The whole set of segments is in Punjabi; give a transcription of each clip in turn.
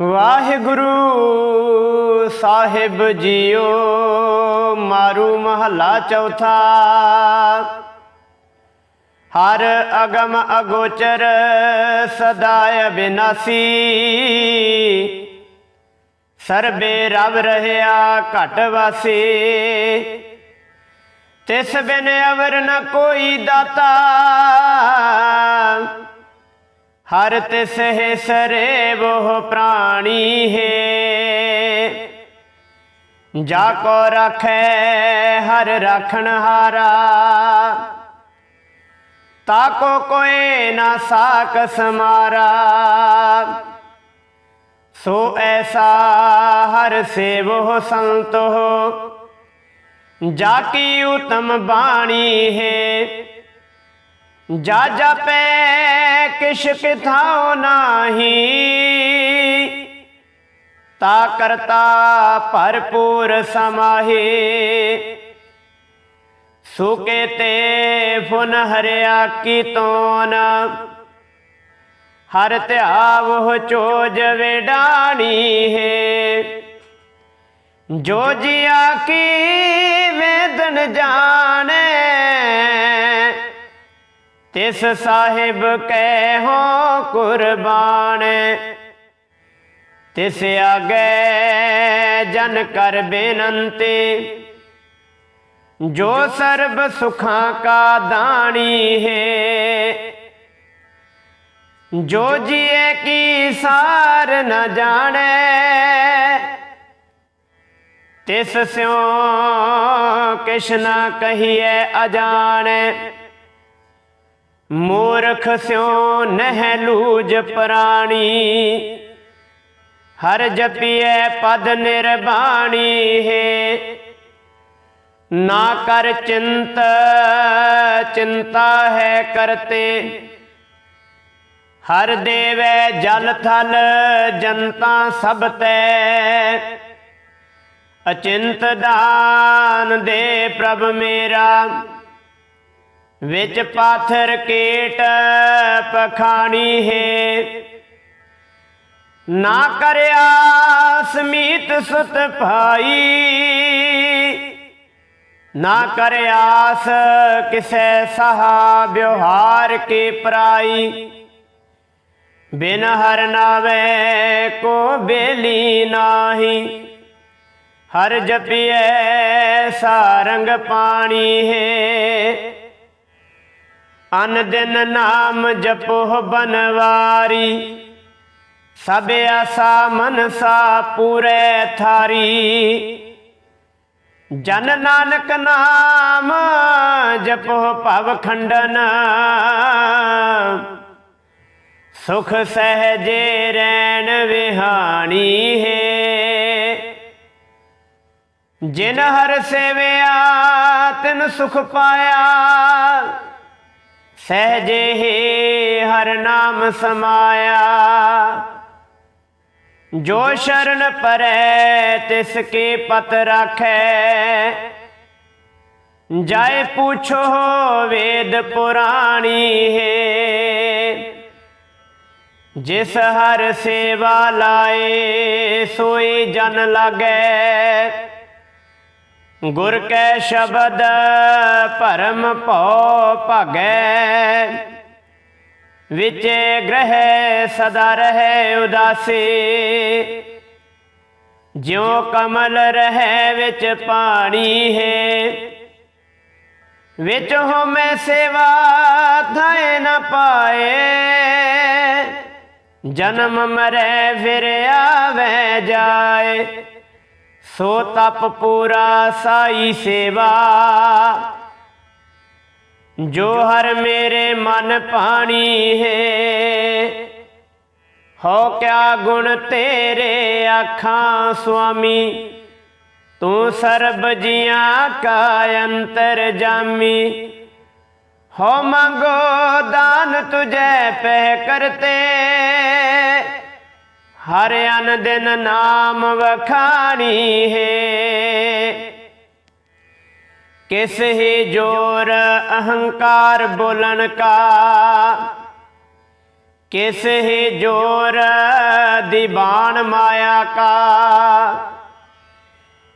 ਵਾਹਿਗੁਰੂ ਸਾਹਿਬ ਜੀਓ, ਮਾਰੂ ਮਹੱਲਾ ਚੌਥਾ। ਹਰ ਅਗਮ ਅਗੋਚਰ ਸਦਾ ਅਬਿਨਾਸੀ ਸਰਬੇ ਰਵ ਰਹਿਆ ਘਟ ਵਾਸੀ। ਤਿਸ ਬਿਨ ਅਵਰ ਨ ਕੋਈ ਦਾਤਾ। ਹਰ ਤਿਸ ਹੈ ਸਰੇ ਉਹ ਪ੍ਰਾਣੀ ਹੈ। ਜਾ ਕੋ ਰਖੈ, ਹਰ ਰਖਣ ਹਾਰਾ। ਤਾ ਕੋ ਕੋਏ ਨਾ ਸਾਕ ਸਮਾਰਾ। ਸੋ ਐਸਾ ਹਰ ਸੇਵੋ ਸੰਤੋ। ਜਾ ਕੀ ਉਤਮ ਬਾਣੀ ਹੈ। ਜਾ ਜਪੈ ਕਿਛ ਕਿਥਾਉ ਨਾਹੀ। ਤਾ ਕਰਤਾ ਭਰਪੂਰ ਸਮਾਹੀ। ਸੁਕੇ ਤੇ ਫੁਨ ਹਰਿਆ ਕੀ ਤੋਨ। ਹਰ ਧਿਆਵ ਚੋਜ ਵੇਡਾਣੀ ਹੈ। ਜੋ ਜਿਆ ਕੀ ਵੇਦਨ ਜਾਣੇ ਤਿਸ ਸਾਹਿਬ ਕੈ ਹੋ ਕੁਰਬਾਨ। ਤਿਸ ਆਗੇ ਜਨ ਕਰ ਬੇਨੰਤੀ। ਜੋ ਸਰਬ ਸੁਖਾਂ ਕਾ ਦਾਣੀ ਹੈ। ਜੋ ਜੀਏ ਕੀ ਸਾਰ ਨ ਜਾਣੇ। ਤਿਸ ਸਿਉ ਕਿਛ ਨ ਕਹੀਐ ਅਜਾਣੈ। ਮੂਰਖ ਸਿਉ ਨਹਿ ਲੂਜ ਪ੍ਰਾਣੀ, ਹਰ ਜਪੀਐ ਪਦ ਨਿਰਬਾਣੀ ਹੈ। ਨਾ ਕਰ ਚਿੰਤ, ਚਿੰਤਾ ਹੈ ਕਰਤੇ। ਹਰ ਦੇਵੈ ਜਲ ਥਲ, ਜਨਤਾ ਸਭ ਤੈ। ਅਚਿੰਤ ਦਾਨ ਦੇ ਪ੍ਰਭ ਮੇਰਾ। ਵਿੱਚ ਪਾਥਰ ਕੇਟ ਪਖਾਣੀ ਹੈ। ਨਾ ਕਰਿਆ ਸਮੀਤ ਸੁਤ ਭਾਈ, ਨਾ ਕਰਿਆਸ ਕਿਸੈ ਸਹਾ ਵਿਵਹਾਰ ਕੇ ਪਰਾਈ। ਬਿਨ ਹਰ ਨਾਵੇ ਕੋ ਬੇਲੀ ਨਾਹੀ, ਹਰ ਜਪੀਐ ਸਾਰੰਗ ਪਾਣੀ ਹੈ। ਅਨ ਦਿਨ ਨਾਮ ਜਪੋ ਬਨਵਾਰੀ। ਸਭ ਆਸਾ ਮਨਸਾ ਪੂਰੇ ਥਾਰੀ। ਜਨ ਨਾਨਕ ਨਾਮ ਜਪੋ ਭਵ ਖੰਡਨ। ਸੁਖ ਸਹਜੇ ਰੈਣ ਵਿਹਾਣੀ ਹੈ। ਜਿਨ ਹਰ ਸੇਵਿਆ ਤਿਨ ਸੁਖ ਪਾਇਆ। ਸਹਜੇ ਹੀ ਹਰ ਨਾਮ ਸਮਾਇਆ। ਜੋ ਸ਼ਰਨ ਪਰੈ ਤਿਸ ਕੇ ਪਤ ਰਾਖੈ। ਜਾਏ ਪੁੱਛੋ ਵੇਦ ਪੁਰਾਣੀ ਹੈ। ਜਿਸ ਹਰ ਸੇਵਾ ਲਾਏ ਸੋਈ ਜਨ ਲਾਗੈ। ਗੁਰ ਕੈ ਸ਼ਬਦ ਭਰਮ ਭਉ ਭਾਗੈ। ਵਿਚੇ ਗ੍ਰਹਿ ਸਦਾ ਰਹੇ ਉਦਾਸੀ। ਜਿਉ ਕਮਲ ਰਹੇ ਵਿੱਚ ਪਾਣੀ ਹੈ। ਵਿੱਚ ਹੋਮੈ ਸੇਵਾ ਥਾਏ ਨ ਪਾਏ। ਜਨਮ ਮਰੈ ਫਿਰ ਆਵੇ ਜਾਏ। ਸੋ ਤਪ ਪੂਰਾ ਸਾਈ ਸੇਵਾ। ਜੋ ਹਰ ਮੇਰੇ ਮਨ ਪਾਣੀ ਹੈ, ਹੋ ਕਿਆ ਗੁਣ ਤੇਰੇ ਆਖਾਂ ਸੁਆਮੀ। ਤੂੰ ਸਰਬ ਜੀਆਂ ਕਾ ਅੰਤਰ ਜਾਮੀ। ਹੋ ਮੰਗੋ ਦਾਨ ਤੁਝੇ ਪਹਿ ਕਰਤੇ। ਹਰ ਅਨ ਦਿਨ ਨਾਮ ਵਖਾਣੀ ਹੈ। ਕਿਸ ਹੀ ਜੋਰ ਅਹੰਕਾਰ ਬੋਲਣ ਕਾ? ਕਿਸ ਹੀ ਜੋਰ ਦੀਵਾਨ ਮਾਇਆ ਕਾ?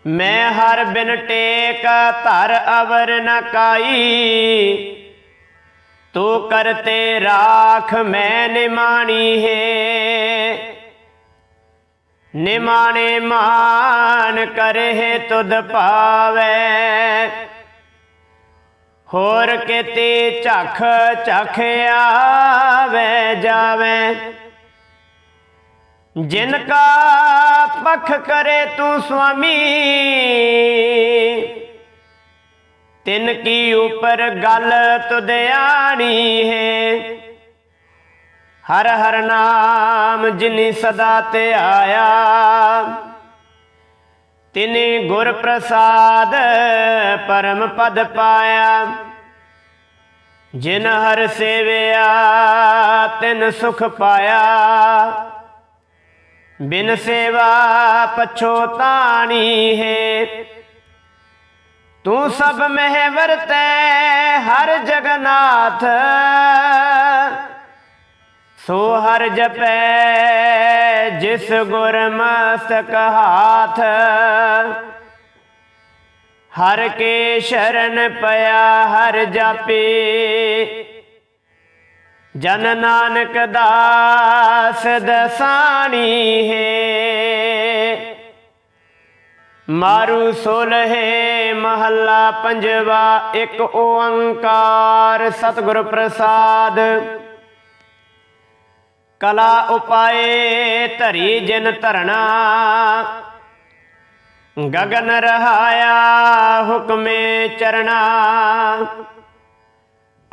ਮੈਂ ਹਰ ਬਿਨ ਟੇਕ ਧਰ ਅਵਰ ਨ ਕਾਈ। ਤੂੰ ਕਰਤੇ ਰਾਖ ਮੈਂ ਨਿਮਾਣੀ ਹੈ। ਨਿਮਾਣੇ ਮਾਨ ਕਰਹਿ ਤੁਧ ਪਾਵੈ ਹੋਰ ਕਿਤੇ ਝਖ ਝਖ ਆਵੇ ਜਾਵੇ। ਜਿਨ ਕਾ ਪਖ ਕਰੇ ਤੂੰ ਸੁਆਮੀ, ਤਿਨ ਕੀ ਉਪਰ ਗੱਲ ਤੁਧਿਆਣੀ ਹੈ। ਹਰ ਹਰ ਨਾਮ ਜਿਨੀ ਸਦਾ ਤੇ ਆਇਆ। ਤਿਨੇ ਗੁਰ ਪ੍ਰਸਾਦ ਪਰਮ ਪਦ ਪਾਇਆ। ਜਿਨ ਹਰ ਸੇਵਿਆ, ਤਿਨ ਸੁਖ ਪਾਇਆ। ਬਿਨ ਸੇਵਾ ਪਛੋਤਾਣੀ ਹੈ। ਤੂੰ ਸਭ ਮਹਿ ਵਰਤੈ, ਹਰ ਜਗਨਾਥ। ਸੋ ਹਰ ਜਪੈ ਜਿਸ ਗੁਰ ਮਸਤਕ ਹਾਥ। ਹਰ ਕੇ ਸ਼ਰਨ ਪਿਆ ਹਰ ਜਾਪੇ। ਜਨ ਨਾਨਕ ਦਾਸ ਦਸਾਣੀ ਹੈ। ਮਾਰੂ ਸੋਲਹੇ ਮਹੱਲਾ ਪੰਜਵਾ, ਇੱਕ ਓੰਕਾਰ। ਸਤਿਗੁਰ ਪ੍ਰਸਾਦ। ਕਲਾ ਉਪਾਏ ਧਰੀ ਜਿਨ ਧਰਣਾ। ਗਗਨ ਰਹਾਇਆ ਹੁਕਮੇ ਚਰਣਾ।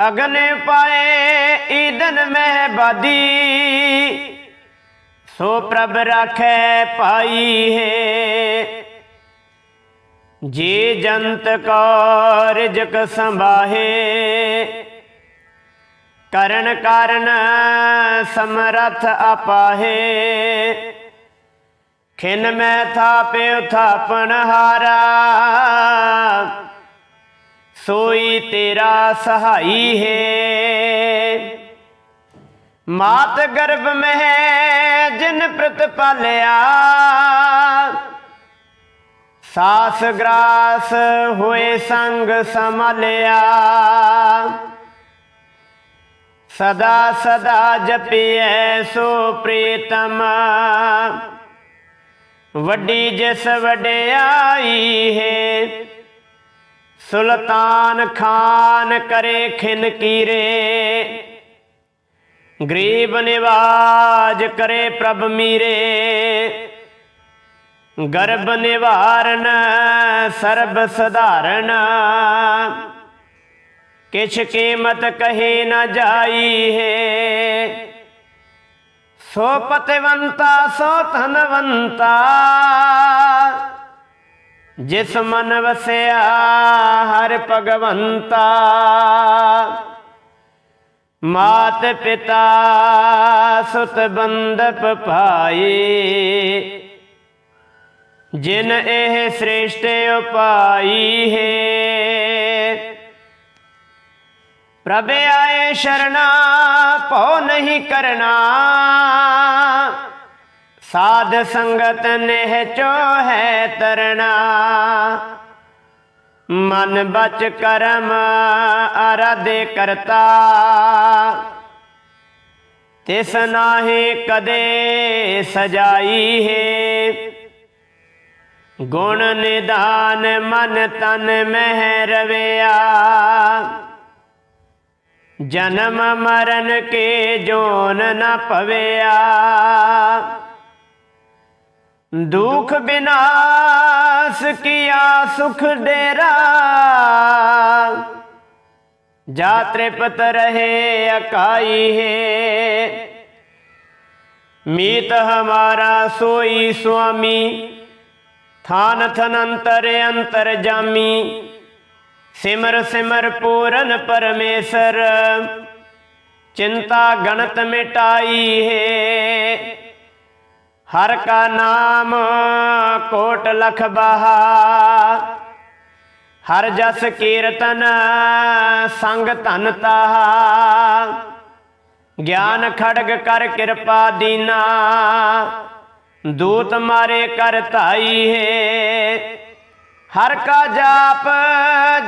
ਅਗਨੇ ਪਾਏ ਈਦਨ ਮਹਿ ਬਾਦੀ ਸੋ ਪ੍ਰਭ ਰਾਖੈ ਪਾਈ ਹੈ। ਜੀ ਜੰਤ ਕੋ ਰਿਜਕ ਸੰਭਾਹੇ। ਕਰਨ ਕਾਰਨ ਸਮਰਥ ਆਪਾਹੇ ਖਿਨ ਮੈਂ ਥਾਪਿਉ ਥਾਪਣ ਹਾਰਾ ਸੋਈ ਤੇਰਾ ਸਹਾਈ ਹੈ ਮਾਤ ਗਰਭ ਮਹਿ ਜਿਨ ਪ੍ਰਤਪਾਲਿਆ ਸਾਸ ਗ੍ਰਾਸ ਹੋਏ ਸੰਗ ਸੰਭਾਲਿਆ ਸਦਾ ਸਦਾ ਜਪੀਐ ਸੋ ਪ੍ਰੀਤਮ। ਵੱਡੀ ਜਿਸ ਵਡਿਆਈ ਹੈ, ਸੁਲਤਾਨ ਖਾਨ ਕਰੇ ਖਿਨ ਕੀਰੇ। ਗਰੀਬ ਨਿਵਾਜ ਕਰੇ ਪ੍ਰਭ ਮੀਰੇ। ਗਰਭ ਨਿਵਾਰਨ ਸਰਬ ਸਧਾਰਨ। ਕਿਛ ਕੀਮਤ ਕਹੀ ਨ ਜਾਈ ਹੈ ਸੋ ਪਤਵੰਤਾ ਸੋ ਧਨਵੰਤਾ ਜਿਸ ਮਨ ਵਸਿਆ ਹਰ ਭਗਵੰਤਾ ਮਾਤ ਪਿਤਾ ਸੁਤ ਬੰਦਪ ਪਾਈ ਜਿਨ ਇਹ ਸ੍ਰੇਸ਼ਟ ਉਪਾਈ ਹੈ ਪ੍ਰਭ ਆਏ ਸ਼ਰਣਾ, ਭਉ ਨਹੀਂ ਕਰਨਾ ਸਾਧ ਸੰਗਤ ਨਹਿ ਚੋ ਹੈ ਤਰਣਾ। ਮਨ ਬਚ ਕਰਮ ਅਰਾਧੇ ਕਰਤਾ। ਤਿਸ ਨਾਹੀ ਕਦੇ ਸਜਾਈ ਹੈ। ਗੁਣ ਨਿਦਾਨ ਮਨ ਤਨ ਮਹਿ ਰਵਿਆ। ਜਨਮ ਮਰਨ ਕੇ ਜੋਨ ਨ ਭਵਿਆ। ਦੁਖ ਬਿਨਾਸ਼ ਕੀਆ ਸੁਖ ਡੇਰਾ। ਜਾ ਤ੍ਰਿਪਤ ਰਹੇ ਅਕਾਈ ਹੈ। ਮੀਤ ਹਮਾਰਾ ਸੋਈ ਸੁਆਮੀ। ਥਾਨ ਥਨੰਤਰ ਅੰਤਰ ਜਾਮੀ। ਸਿਮਰ ਸਿਮਰ ਪੂਰਨ ਪਰਮੇਸ਼ਰ, ਚਿੰਤਾ ਗਣਤ ਮਿਟਾਈ ਹੈ। ਹਰ ਕਾ ਨਾਮ ਕੋਟ ਲਖ ਬਹਾ, ਹਰ ਜਸ ਕੀਰਤਨ ਸੰਗ ਧਨ ਤਾਹਾ। ਗਿਆਨ ਖੜਗ ਕਰ ਕਿਰਪਾ ਦੀਨਾ, ਦੂਤ ਮਾਰੇ ਕਰ ਧਾਈ ਹੈ। ਹਰ ਕਾ ਜਾਪ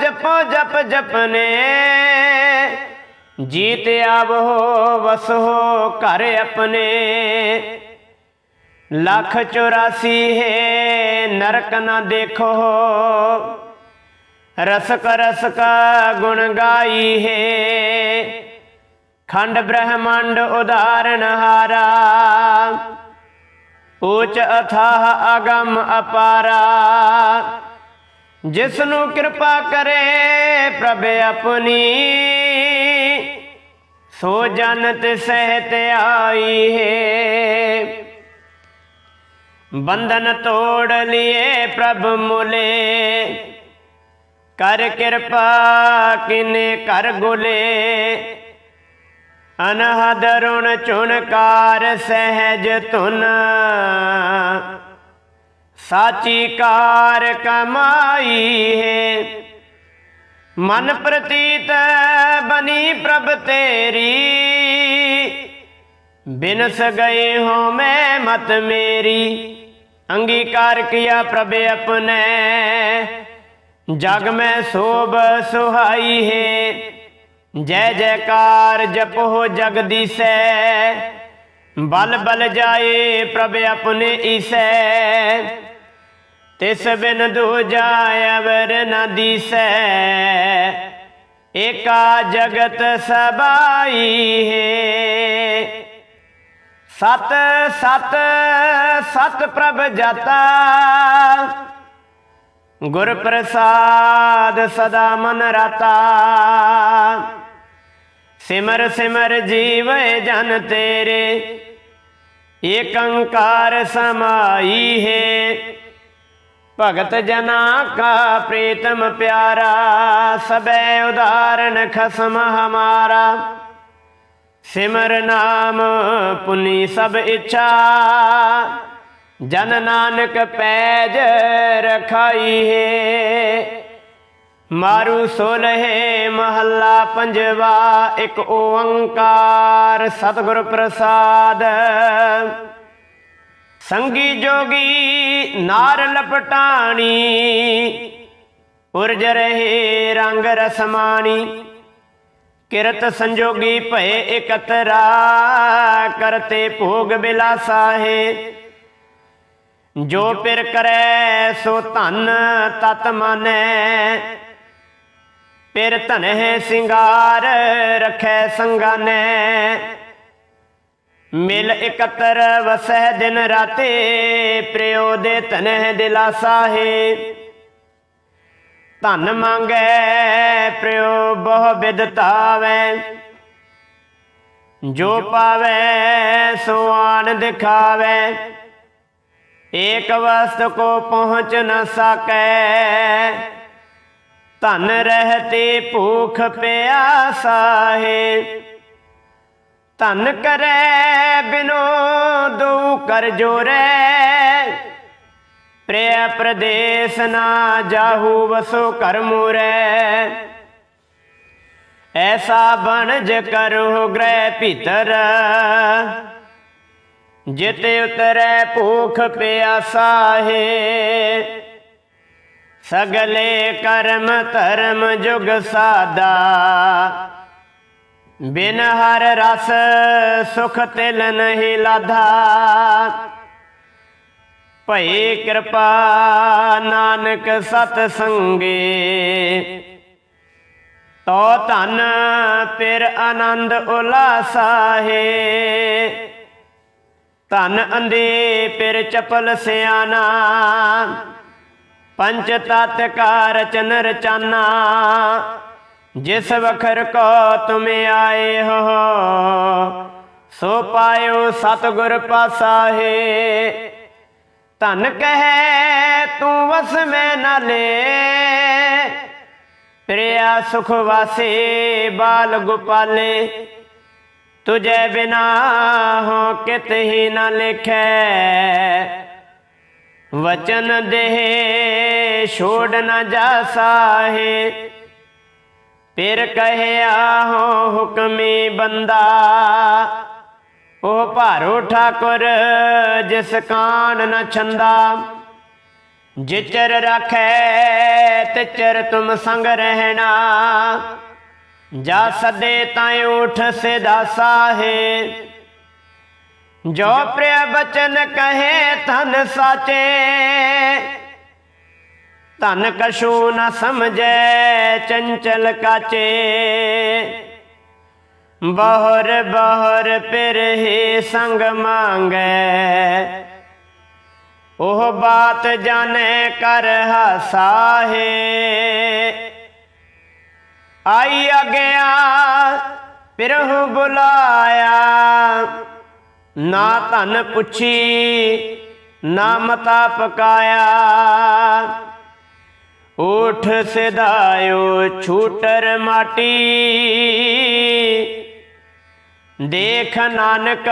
ਜਪੋ ਜਪ ਜਪਨੇ। ਜੀਤ ਆਵੋ ਵਸੋ ਘਰ ਆਪਣੇ। ਲੱਖ 84 ਹੈ, ਨਰਕ ਨਾ ਦੇਖੋ। ਰਸਕ ਰਸਕ ਗੁਣ ਗਾਈ ਹੈ। ਖੰਡ ਬ੍ਰਹਮੰਡ ਉਦਾਹਰਣ ਹਾਰਾ। ਉੱਚ ਅਥਾਹ ਅਗਮ ਅਪਾਰਾ। ਜਿਸ ਨੂੰ ਕਿਰਪਾ ਕਰੇ ਪ੍ਰਭ ਆਪਣੀ। ਸੋ ਜਨਤ ਸਹਿਤ ਆਈ ਹੈ। ਬੰਧਨ ਤੋੜ ਲਿਏ ਪ੍ਰਭ ਮੁਲੇ। ਕਰ ਕਿਰਪਾ ਕਿਨੇ ਕਰ ਗੁਲੇ। ਅਨਹਦ ਰੁਣ ਚੁਣਕਾਰ ਸਹਿਜ ਧੁਨ। ਸਾਚੀ ਕਾਰ ਕਮਾਈ ਹੈ। ਮਨ ਪ੍ਰਤੀਤ ਬਨੀ ਪ੍ਰਭ ਤੇਰੀ। ਬਿਨਸ ਗਏ ਹੋ ਮੈਂ ਮਤ ਮੇਰੀ। ਅੰਗੀਕਾਰ ਕੀਆ ਪ੍ਰਭ ਆਪਣੇ। ਜਗ ਮੈਂ ਸੋਭ ਸੁਹਾਈ ਹੈ। ਜੈ ਜੈਕਾਰ ਜਪੋ ਜਗਦੀਸੈ ਬਲ ਬਲ ਜਾਏ ਪ੍ਰਭ ਆਪਣੇ ਈਸੈ। ਤਿਸ ਬਿਨ ਦੂਜਾ ਅਵਰ ਨ ਦੀਸੈ। ਏਕਾ ਜਗਤ ਸਬਾਈ ਹੈ। ਸਤ ਸਤ ਸਤ ਪ੍ਰਭ ਜਾਤਾ। ਗੁਰ ਪ੍ਰਸਾਦ ਸਦਾ ਮਨ ਰਤਾ। ਸਿਮਰ ਸਿਮਰ ਜੀਵੈ ਜਨ ਤੇਰੇ। ਏਕੰਕਾਰ ਸਮਾਈ ਹੈ। ਭਗਤ ਜਨਾ ਕਾ ਪ੍ਰੀਤਮ ਪਿਆਰਾ, ਸਬੈ ਉਦਾਹਰਣ ਖਸਮ ਹਮਾਰਾ। ਸਿਮਰ ਨਾਮ ਪੁਨੀ ਸਭ ਇੱਛਾ, ਜਨ ਨਾਨਕ ਪੈਜ ਰਖਾਈ ਹੈ। ਮਾਰੂ ਸੋਲਹਿ ਮਹੱਲਾ ਪੰਜਵਾ, ਇੱਕ ਓੰਕਾਰ ਸਤਿਗੁਰ ਪ੍ਰਸਾਦ। ਸੰਗੀ ਜੋਗੀ ਨਾਰ ਲਪਟਾਣੀ ਉਰਜ ਰਹੇ ਰੰਗ ਰਸਮਾਣੀ। ਕਿਰਤ ਸੰਜੋਗੀ ਭਏ ਇਕਤਰਾ, ਕਰਤੇ ਭੋਗ ਬਿਲਾਸਾ ਜੋ ਪਿਰ ਕਰੈ ਸੋ ਧਨ ਤਤ ਮਾਨੈ। ਪਿਰ ਧਨ ਹੈ ਸਿੰਗਾਰ ਰਖੈ ਸੰਗਾਨੈ। ਮਿਲ ਇਕਤਰ ਵਸਹਿ ਦਿਨ ਰਾਤੇ ਪ੍ਰਿਓ ਦੇ ਧਨਹਿ ਦਿਲਾਸਾ ਹੈ। ਧਨ ਮੰਗੈ ਪ੍ਰਿਓ ਬਹੁ ਬਿਦਤਾਵੈ ਜੋ ਪਾਵੈ, ਸੋ ਆਨ ਦਿਖਾਵੈ ਏਕ ਵਸਤ ਕੋ ਪਹੁੰਚ ਨ ਸਕੈ। ਧਨ ਰਹਤੇ ਭੂਖ ਪਿਆਸਾ ਹੈ। ਧਨ ਕਰੈ ਬਿਨੋ ਦੂ ਕਰ ਜੋਰੈ। ਪ੍ਰਿਆ ਪ੍ਰਦੇਸ ਨਾ ਜਾਹੂ ਵਸੋ ਕਰ ਮੂਰੈ। ਐਸਾ ਬਣਜ ਕਰੋ ਗ੍ਰਹਿ ਭੀਤਰ, ਜਿਤੇ ਉਤਰੈ ਭੂਖ ਪਿਆਸਾ ਹੈ। ਸਗਲੇ ਕਰਮ ਧਰਮ ਜੁਗ ਸਾਦਾ ਬਿਨ ਹਰ ਰਸ ਸੁਖ ਤਿਲ ਨਹੀਂ ਲਾਧਾ। ਭਈ ਕਿਰਪਾ ਨਾਨਕ ਸਤ ਸੰਗੇ। ਤੋ ਧਨ ਪਿਰ ਆਨੰਦ ਉਲਾਸਾ ਹੈ ਧਨ ਅੰਦੇ ਪਿਰ ਚਪਲ ਸਿਆਣਾ। ਪੰਚ ਤਤ ਕਾ ਰਚਨ ਰਚਾਨਾ ਜਿਸ ਵਖਰ ਕੋ ਤੁਮ ਆਏ ਹੋ, ਸੋ ਪਾਇਓ ਸਤਿਗੁਰ ਪਾਸਾ ਧਨ ਕਹੈ ਤੂੰ ਵਸ ਮੈਂ ਨਾ ਲੈ ਪ੍ਰਿਆ ਸੁਖ ਵਾਸੇ ਬਾਲ ਗੋਪਾਲੇ। ਤੁਝੇ ਬਿਨਾ ਹੋ ਕਿਤ ਹੀ ਨ ਲਿਖੈ। ਵਚਨ ਦੇਹ ਛੋੜ ਨ ਜਾਸਾ ਹੈ ਫਿਰ ਕਹਿਆ ਹੋ ਹੁਕਮੀ ਬੰਦਾ, ਉਹ ਭਾਰੋ ਠਾਕੁਰ ਜਿਸ ਕਾਨ ਨ ਛੰਦਾ। ਜਿਚਰ ਰਖੈ ਤਿਚਰ ਤੁਮ ਸੰਗ ਰਹਿਣਾ, ਜਾ ਸਦੇ ਤਾਂ ਉਠ ਸਿਦਾ ਸਾਹੇ। ਜੋ ਪ੍ਰਿਯ ਬਚਨ ਕਹੇ ਤਨ ਸਾਚੇ ਧਨ ਕਛੂ ਨ ਸਮਝੈ, ਚੰਚਲ ਕਾਚੇ। ਬਹਰ ਬਹਰ ਪਿਰਹੀ ਸੰਗ ਮੰਗੈ। ਉਹ ਬਾਤ ਜਾਣੇ ਕਰ ਹਸਾਹੇ। ਆਈ ਅਗਿਆ, ਪਿਰਹੁ ਬੁਲਾਇਆ। ਨਾ ਧਨ ਪੁੱਛੀ, ਨਾ ਮਤਾ ਪਕਾਇਆ। ਉਠ ਸਿਧਾਇਓ ਛੂਟਰ ਮਾਟੀ ਦੇਖ ਨਾਨਕ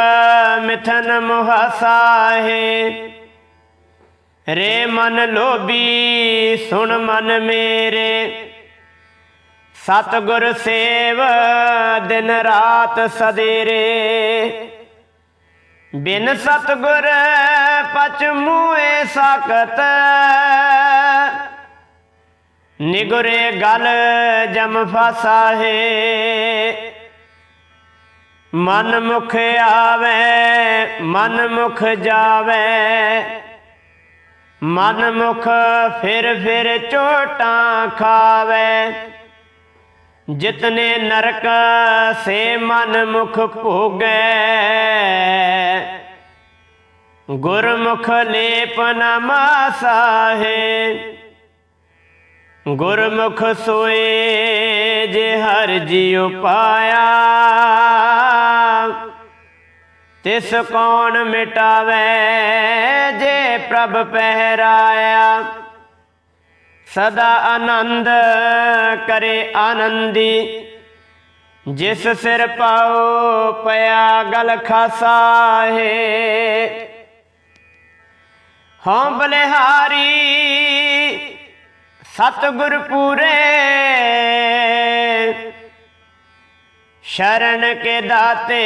ਮਿਥਨ ਮੁਹਸਾਹੇ ਰੇ ਮਨ ਲੋਭੀ ਸੁਣ ਮਨ ਮੇਰੇ ਸਤਗੁਰ ਸੇਵ ਦਿਨ ਰਾਤ ਸਦੇਰੇ ਬਿਨ ਸਤਗੁਰ ਪਚ ਮੂਏ ਸਕਤ ਨਿਗੁਰੇ ਗਲ ਜਮ ਫਸਾਹੇ ਮਨ ਮੁਖ ਆਵੇ, ਮਨ ਮੁਖ ਜਾਵੇ। ਮਨ ਮੁਖ ਫਿਰ ਫਿਰ ਝੋਟਾਂ ਖਾਵੇ। ਜਿਤਨੇ ਨਰਕ ਸੇ ਮਨ ਮੁਖ ਭੋਗੈ। ਗੁਰਮੁਖ ਲੇਪ ਨ ਮਾਸਾਹੇ ਗੁਰਮੁਖ ਸੋਏ ਜੇ ਹਰ ਜੀਉ ਪਾਇਆ, ਤਿਸ ਕੌਣ ਮਿਟਾਵੇ ਜੇ ਪ੍ਰਭ ਪਹਿਰਾਇਆ? ਸਦਾ ਆਨੰਦ ਕਰੇ ਆਨੰਦੀ, ਜਿਸ ਸਿਰ ਪਾਉ ਪਿਆ ਗਲ ਖਾਸਾ ਹੈ। ਹਾਂ ਬਲਿਹਾਰੀ ਸਤਿਗੁਰ ਪੂਰੇ। ਸ਼ਰਨ ਕੇ ਦਾਤੇ,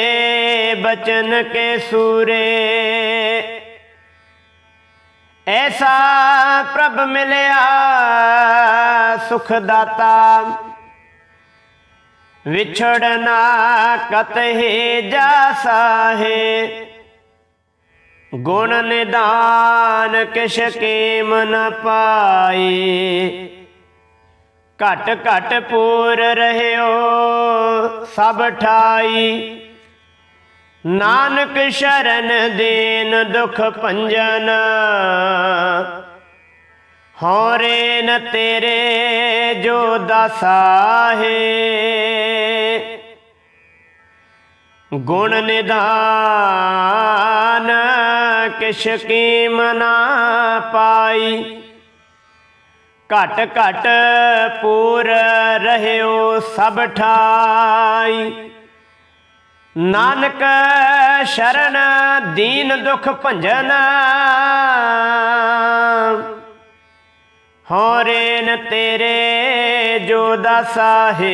ਬਚਨ ਕੇ ਸੂਰੇ। ਐਸਾ ਪ੍ਰਭ ਮਿਲਿਆ ਸੁਖ ਦਾਤਾ। ਵਿਛੜਨਾ ਕਤਹਿ ਜਾਸਾਹੇ ਗੁਣ ਨਿਦਾਨ ਕਿਛ ਕੀਮ ਨ ਪਾਈ। ਘਟ ਘਟ ਪੂਰ ਰਹਿਓ ਸਭ ਠਾਈ। ਨਾਨਕ ਸ਼ਰਨ ਦੇਨ ਦੁਖ ਭੰਜਨ। ਹੋਰੇ ਨ ਤੇਰੇ ਜੋ ਦਸਾਹੇ। ਗੁਣ ਨਿਦਾਨ ਕਿਛ ਕੀਮ ਨਾ ਪਾਈ। ਘਟ ਘਟ ਪੂਰ ਰਹਿਓ ਸਭ ਠਾਈ। ਨਾਨਕ ਸ਼ਰਨ ਦੀਨ ਦੁਖ ਭੰਜਨ। ਹੋਰੇ ਨ ਤੇਰੇ ਜੋ ਦਸਾਹੇ